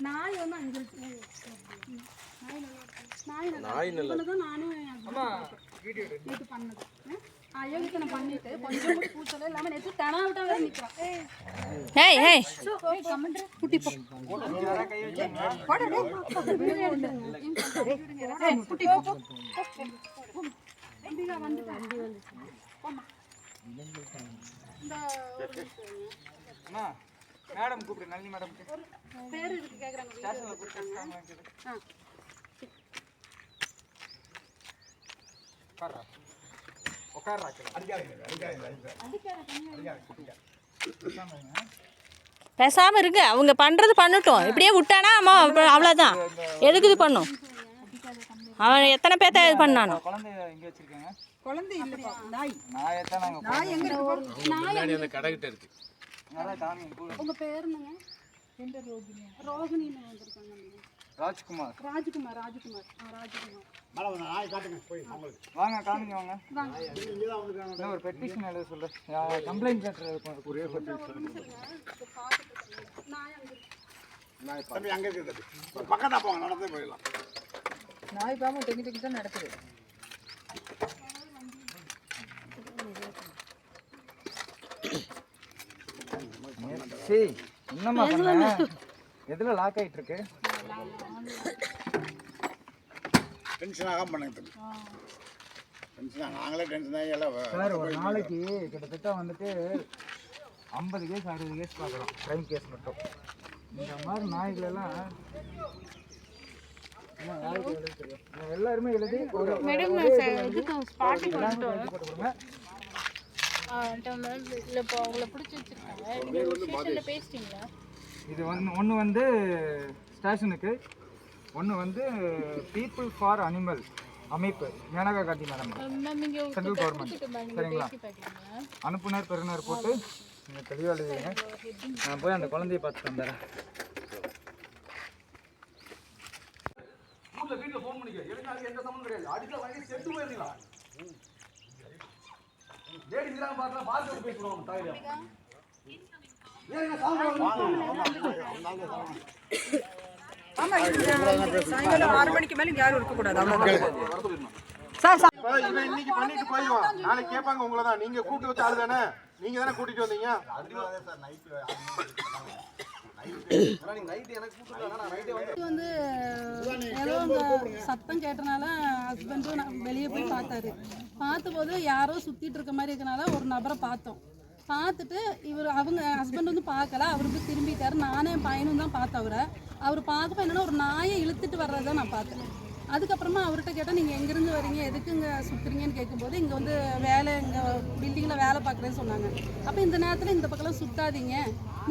நாய் வந்து அங்கே இருக்கு ம். நாய் நல்லா நாய் நல்லா நானும். நேத்து பண்ணது ஆ? அயோக்கியத்தனை பண்ணிட்டு கொஞ்சம் கூட கூச்சலே இல்லாம நேற்று தெனா விட்டா வேற நிக்கிறான். குட்டி போ. போடா டேய். குட்டி. இந்த. அம்மா மேடம் கூப்பிடு நளினி மேடம் பேர் இதுக்கு கேக்குறாங்க எடுத்துருக்காங்க. ஆ. உட்கார்றா. உட்கார்றா பேசாம இருக்கு அவங்க பண்றது பண்ணட்டும். இப்படியே விட்டானா அம்மா அவ்வளோதான் எதுக்கு இது பண்ணும்? அவன் எத்தனை பேர்த்த இது பண்ணானோ? குழந்தை எங்க வச்சிருக்கீங்க. குழந்தை இல்லப்பா நாய். நான் எத்தான் நாங்க நாய் எங்க இருக்கு. உங்க பேர் என்னங்க? ரோகிணின்னு வந்திருக்காங்க நீங்க. ராஜ்குமார். ராஜ்குமார் ராஜ்குமார். ஆ ராஜ்குமார். வாங்க காமிங்க வாங்க. இன்னும் ஒரு பெட்டிஷன் எழுத சொல்றேன் கம்ப்ளைண்ட் லெட்டர் இருக்கும் ஒரே பெட்டிஷன் நாய் அங்க இருக்கு. தம்பி அங்கே இருக்குது பக்கத்தா போங்க நடந்தே போயிடலாம். நாய் பாம்பு டெங்கி டெங்கி தான் நடக்குது. சரி என்னம்மா பண்ண? எதுல லாக் ஆயிட்டு இருக்கு டென்ஷன் ஆகாம பண்ணுங்க டென்ஷன் நாங்களே டென்ஷன் ஆகி எல்லாம் சார் ஒரு நாளைக்கு கிட்டத்தட்ட வந்துட்டு ஐம்பது கேஸ் அறுபது கேஸ் பார்க்குறோம். க்ரைம் கேஸ் மட்டும். இந்த மாதிரி நாய்கள் எல்லாம் என்ன, யாருக்கு எழுத தெரியும்? நான் எல்லாருமே எழுதி ஒரு இல்லை இப்போ உங்களை பிடிச்சி வச்சிருக்காங்க. நீங்கள் ஸ்டேஷனில் பேசிட்டீங்களா? இது வந்து ஒன்று வந்து ஸ்டேஷனுக்கு ஒன்று வந்து பீப்புள் ஃபார் அனிமல் அமைப்பு. Maneka Gandhi madam. Central government சரிங்களா? அனுப்புனர் பெறுநர் போட்டு நீங்கள் தெளிவாக எழுதிங்க நான் போய் அந்த குழந்தைய பார்த்துட்டு வந்துடுறேன். வீட்டுல ஃபோன் பண்ணிக்க. எனக்கு எந்த சம்மந்தம் கிடையாது. அடிக்கல வாங்கி செத்து போயிருந்தீங்களா லேடி இருக்கிறாங்க பாக்கலாம் பார்த்து போய் சொல்லுவாங்க தாயில ஏங்க ஆமா இது சாயங்காலம் ஆறு மணிக்கு மேல யாரும் இருக்க கூடாது. அவ்வளவுதான். சார் இவன் இன்னைக்கு பண்ணிட்டு போயிடுவான். நாளைக்கு கேட்பாங்க உங்களை தான். நீங்க கூட்டு வச்ச ஆளு தானே? நீங்க தானே கூட்டிட்டு வந்தீங்க? வந்து ஏதோ சத்தம் கேட்டனால ஹஸ்பண்டும் வெளியே போய் பார்த்தாரு. பார்த்தபோது யாரோ சுற்றிட்டு இருக்க மாதிரி இருக்கனால ஒரு நபரை பார்த்தோம். பார்த்துட்டு இவர் அவங்க ஹஸ்பண்ட் வந்து பார்க்கல. அவருக்கு திரும்பிட்டார். நானே என் பையனும் தான் பார்த்தேன் அவரை. அவர் பார்க்கப்ப என்னென்னா ஒரு நாயை இழுத்துட்டு வர்றதை நான் பார்த்தேன். அதுக்கப்புறமா அவர்கிட்ட கேட்டால் நீங்கள் எங்கேருந்து வரீங்க? எதுக்கு இங்கே சுற்றுறீங்கன்னு கேட்கும்போது இங்கே வந்து வேலை இங்கே பில்டிங்கில் வேலை பார்க்குறேன்னு சொன்னாங்க. அப்போ இந்த நேரத்தில் இந்த பக்கம்லாம் சுற்றாதீங்க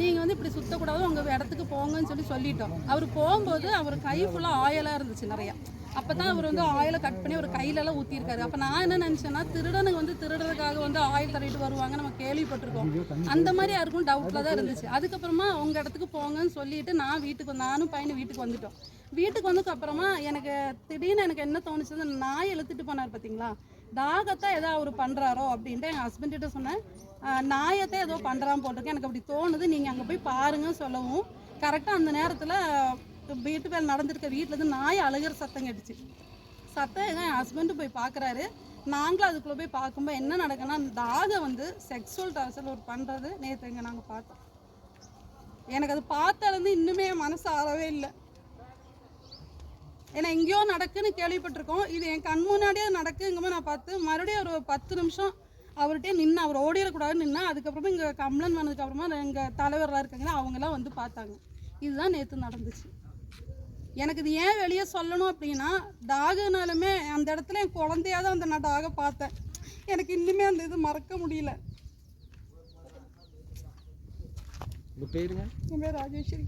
நீங்கள் வந்து இப்படி சுற்றக்கூடாது உங்கள் இடத்துக்கு போங்கன்னு சொல்லி சொல்லிட்டோம். அவர் போகும்போது அவர் கை ஃபுல்லாக ஆயிலாக இருந்துச்சு நிறையா. அப்போ தான் அவர் வந்து ஆயிலை கட் பண்ணி ஒரு கையிலலாம் ஊற்றிருக்காரு அப்போ நான் என்ன நினச்சேன்னா திருடனுங்க வந்து திருடுறதுக்காக வந்து ஆயில் தள்ளிட்டு வருவாங்க நம்ம கேள்விப்பட்டிருக்கோம். அந்த மாதிரி யாருக்கும் டவுட்டில் தான் இருந்துச்சு. அதுக்கப்புறமா உங்கள் இடத்துக்கு போங்கன்னு சொல்லிட்டு நான் வீட்டுக்கு நானும் பையனும் வீட்டுக்கு வந்துட்டோம். வீட்டுக்கு வந்ததுக்கு அப்புறமா எனக்கு திடீர்னு எனக்கு என்ன தோணுச்சு நாய் இழுத்துட்டு போனார் பார்த்தீங்களா தாகத்தை ஏதோ அவர் பண்ணுறாரோ அப்படின்ட்டு எங்கள் ஹஸ்பண்ட் கிட்ட சொன்னேன். நாயத்தை ஏதோ பண்ணுறான் போட்டிருக்கேன். எனக்கு அப்படி தோணுது. நீங்கள் அங்கே போய் பாருங்க சொல்லவும். கரெக்டாக அந்த நேரத்தில் வீட்டு வேலை நடந்திருக்க வீட்டில் இருந்து நாய் அழுகிற சத்தம் கேட்டுச்சு. சத்தம் என் ஹஸ்பண்டு போய் பார்க்குறாரு நாங்களும் அதுக்குள்ளே போய் பார்க்கும்போது என்ன நடக்குன்னா அந்த வந்து செக்ஸுவல் டார்ச்சர் ஒரு பண்ணுறது நேற்று இங்கே நாங்கள் பார்த்தோம். எனக்கு அது பார்த்தாலேருந்து இன்னுமே என் மனசு ஆறவே இல்லை. ஏன்னா எங்கேயோ நடக்குன்னு கேள்விப்பட்டிருக்கோம். இது என் கண் முன்னாடியே நடக்குங்கும்போது நான் பார்த்து மறுபடியும் ஒரு பத்து நிமிஷம் அவர்கிட்டே நின்று அவர் ஓடிடக்கூடாதுன்னு நின்னா அதுக்கப்புறமா இங்கே கம்ப்ளைண்ட் பண்ணதுக்கப்புறமா எங்கள் தலைவர்லாம் இருக்காங்க அவங்கெல்லாம் வந்து பார்த்தாங்க. இதுதான் நேற்று நடந்துச்சு. எனக்கு இது ஏன் வெளியே சொல்லணும் அப்படின்னா டாகுனாலுமே அந்த இடத்துல என் குழந்தையா தான் அந்த நான் டாகை பார்த்தேன். எனக்கு இன்னுமே அந்த இது மறக்க முடியல. என் பேர் ராஜேஸ்வரி.